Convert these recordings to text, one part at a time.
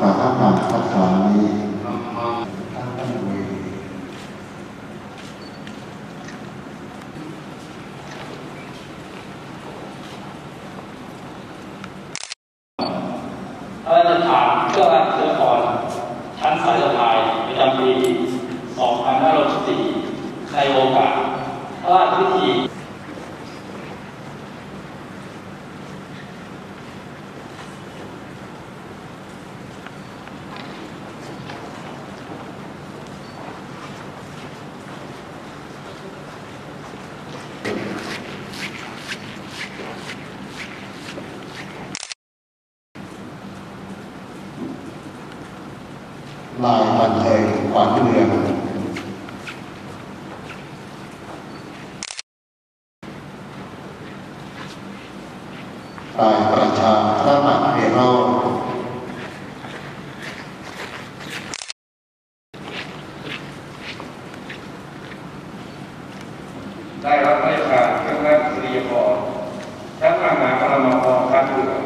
สารนังคัจฉามิธัมมังทั้งทั้งเวพระราชทานเครื่องราชเชื้อพรชั้นสายสะพายประจำปี2564ในโอกาสพระราชพิธี ลายบันเทิงขวัญเมืองลายประชาพระมหาเทโรจน์ได้รับราชทารื่องราชสรีพรชั้นมหาปรมาภรณ์ชั้นเหลือง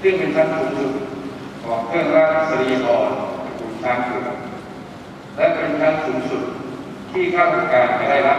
ซึ่งเป็นชั้นสูงสุดของเครื่องราชสรีพร ถูกชั้นและเป็นชั้นสูงสุดที่ข้าราชการจะได้รับ